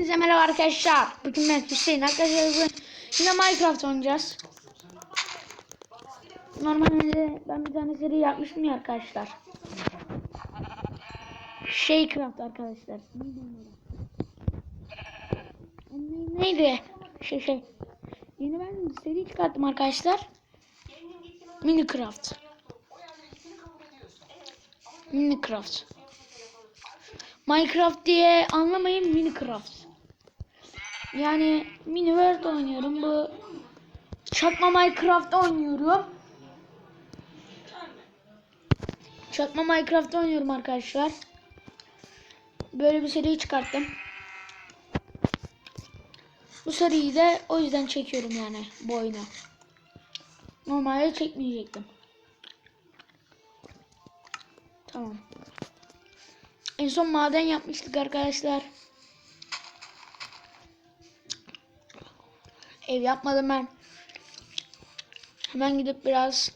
Hepinize merhaba arkadaşlar. Bugün ben Hüseyin. Arkadaşlar bugün yine Minecraft oynayacağız. Normalde ben bir tane seri yapmıştım ya arkadaşlar. Shaycraft arkadaşlar. Ne- Neydi? Şey şey. Yeni ben seri çıkarttım arkadaşlar. Minecraft. Minecraft. Minecraft diye anlamayın Minecraft. Yani Miniworld oynuyorum. Bu çakma Minecraft oynuyorum. Çakma Minecraft oynuyorum arkadaşlar. Böyle bir seri çıkarttım. Bu seriyi de o yüzden çekiyorum yani bu oyunu. Normalde çekmeyecektim. Tamam. En son maden yapmıştık arkadaşlar. Ev yapmadım ben. Hemen gidip biraz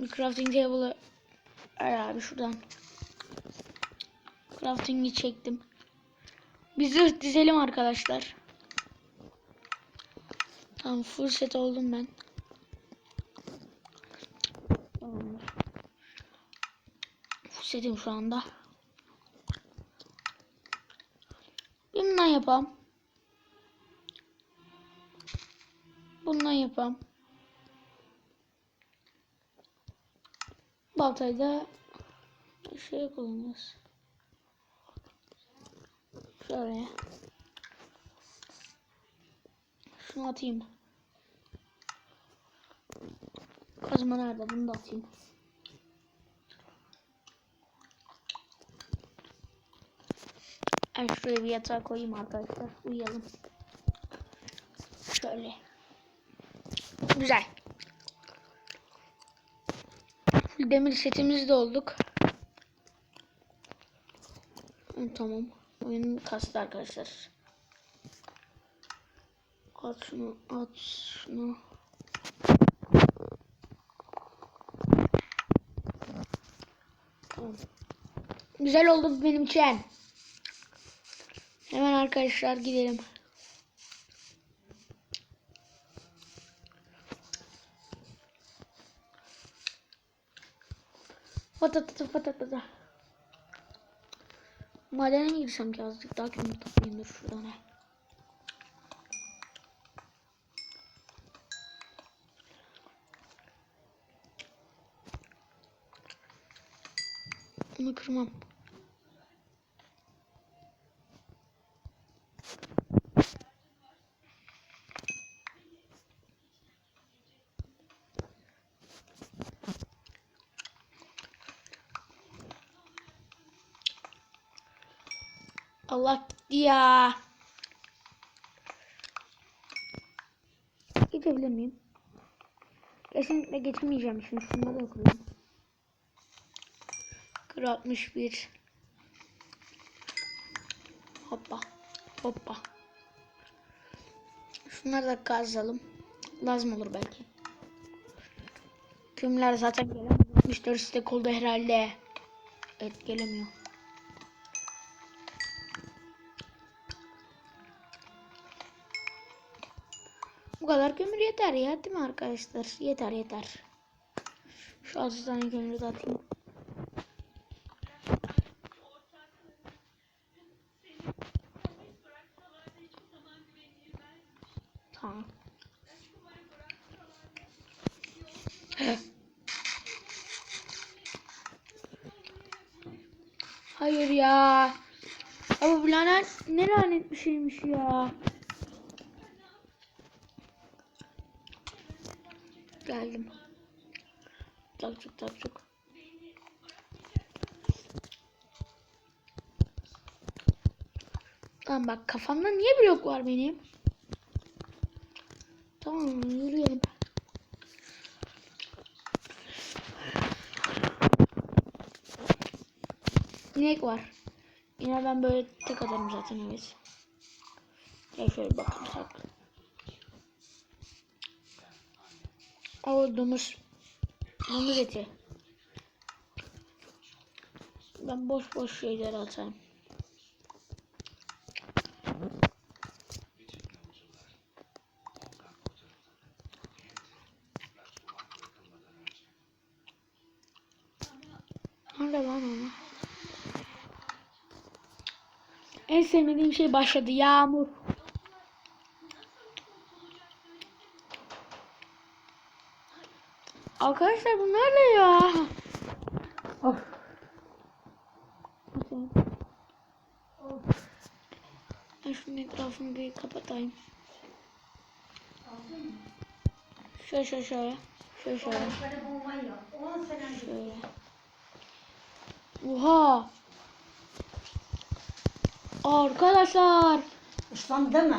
bir crafting table'ı Ver abi şuradan. Crafting'i çektim. Bir zırh dizelim arkadaşlar. Tamam full set oldum ben. Full setim şu anda. Bundan yapalım. Bundan yapalım. Baltayı da şey kullanacağız. Şöyle. Şunu atayım. Kazma nerede? Bunu da atayım. Ben şuraya bir yatağa koyayım arkadaşlar. Uyuyalım. Şöyle. Güzel. Demir setimiz de olduk. Tamam. Oyun kastı arkadaşlar. At şunu, at şunu. Güzel oldu benim için. Hemen arkadaşlar gidelim. Patata patata. Madene mi girsem ki azıcık daha kömür toplayayım şuradan he. Onu kırmam. Allah gitti ya. Geçebilir miyim? Kesinlikle geçemeyeceğim şimdi şunları okuyayım. Kır 61. Hoppa. Hoppa. Şunları da kazalım. Lazım olur belki. Kümler zaten gelemez. 64 stek oldu herhalde. Evet gelemiyor. Bu kadar kömür yeter ya değil mi arkadaşlar? Yeter yeter. Şu 6 tane kömürü atayım. Hayır ya. Ama bu lanet ne lanet bir şeymiş ya. Geldim. Tak çok tak çok. Tamam bak kafamda niye blok var benim? Tamam yürüyelim. İnek var. Yine ben böyle tek atarım zaten evet. Gel şöyle bakarsak. O domuz. Domuz eti. Ben boş boş şeyler atayım. Nerede lan onu? En sevmediğim şey başladı. Yağmur. Arkadaşlar bunlar ne ya? Of. Ben şunun etrafını bir kapatayım. Şöyle şöyle şöyle. Şöyle şöyle. Şöyle. Oha. Arkadaşlar. Islandı mi?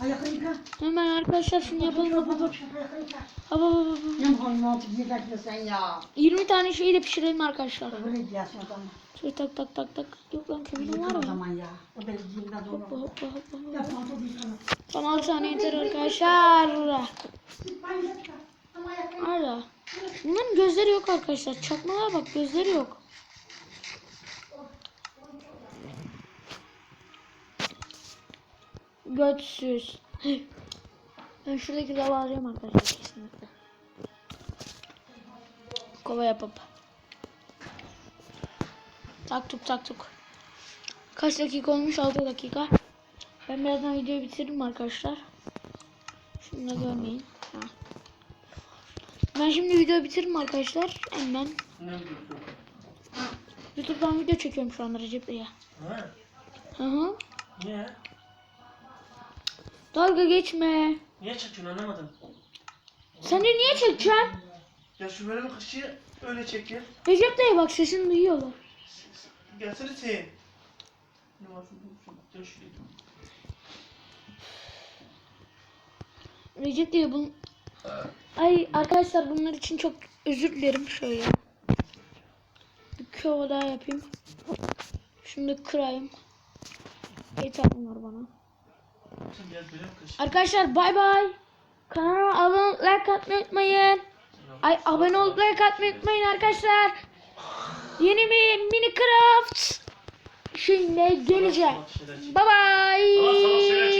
Ayakını yıka. Hemen arkadaşlar şunu yapalım. Hop, hop, hop. Hop, hop, hop. Ne altı gidersin sen ya. 20 tane şeyi de pişirelim arkadaşlar. Böyle o zaman. Şöyle tak tak tak tak. Yok lan Yıkın var mı? zaman ya. O yiyeyim Hoppa onu. hoppa hoppa. hoppa. Ya pantolon yıkama. Son 6 saniye yeter arkadaşlar. Hala. Bunların gözleri yok arkadaşlar. Çakmalara bak gözleri yok. Götsüz. Ben şuradaki dava arıyorum arkadaşlar kesinlikle. Kova yapıp. Tak tuk tak tuk. Kaç dakika olmuş? 6 dakika. Ben birazdan videoyu bitiririm arkadaşlar. Şunu da görmeyin. Ha. Ben şimdi videoyu bitiririm arkadaşlar. Hemen? YouTube'dan video çekiyorum şu anda Recep Bey'e. Hı hı. Niye? Dalga geçme. Niye çekiyorsun anlamadım. Sen de niye çekeceksin? Ya şu bölümün kışı öyle çekir. Recep Bey'e bak sesini duyuyorlar. Gelsene sen. Recep Bey bun... Ay arkadaşlar bunlar için çok özür dilerim şöyle. Bir kova daha yapayım. Şunu da kırayım. Yeter bunlar bana. Sen gel bölüm kışı. Arkadaşlar bay bay. Kanalıma abone like atmayı unutmayın. Ay abone olup like atmayı unutmayın arkadaşlar. Yeni bir Minecraft şeyine geleceğim. Bye bye.